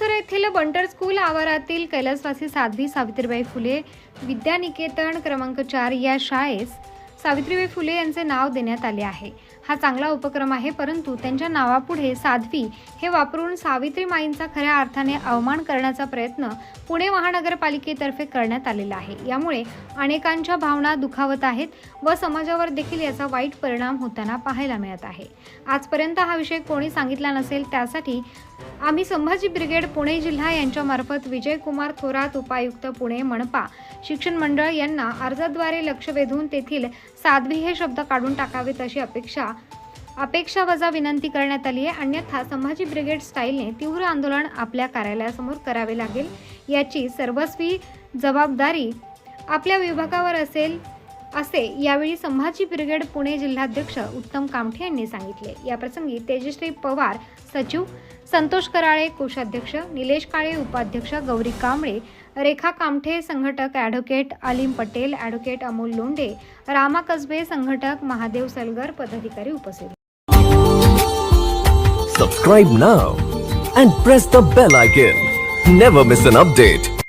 येथील बंटर स्कूल आवारातील कैलासवासी साध्वी सावित्रीबाई फुले विद्यानिकेतन क्रमांक चार या शाळेस सावित्रीबाई फुले यांचे नाव देण्यात आले आहे. हा चांगला उपक्रम आहे परंतु त्यांच्या नावापुढे साध्वी हे वापरून सावित्री माईंचा खऱ्या अर्थाने अवमान करण्याचा प्रयत्न पुणे महानगरपालिकेतर्फे करण्यात आलेला आहे. यामुळे अनेकांच्या भावना दुखावत आहेत व समाजावर देखील याचा वाईट परिणाम होताना पाहायला मिळत आहे. आजपर्यंत हा विषय कोणी सांगितला नसेल त्यासाठी आम्ही संभाजी ब्रिगेड पुणे जिल्हा यांच्यामार्फत विजयकुमार थोरात उपायुक्त पुणे मनपा शिक्षण मंडळ यांना अर्जाद्वारे लक्ष वेधून तेथील साध्वी हे शब्द काढून टाकावेत अशी अपेक्षा अपेक्षा वजा विनंती करण्यात आली आहे. अन्यथा संभाजी ब्रिगेड स्टाईलने तीव्र आंदोलन आपल्या कार्यालयासमोर करावे लागेल याची सर्वस्वी जबाबदारी आपल्या विभागावर असेल. असे यावेळी संभाजी ब्रिगेड पुणे जिल्हाध्यक्ष उत्तम कामठे यांनी सांगितले. याप्रसंगी तेजश्री पवार सचिव संतोष कराळे कोषाध्यक्ष निलेश काळे उपाध्यक्ष गौरी कांबळे रेखा कामठे संघटक ॲडव्होकेट अलीम पटेल ॲडव्होकेट अमोल लोंढे रामा कसबे संघटक महादेव सलगर पदाधिकारी उपस्थित subscribe now and press the bell icon never miss an update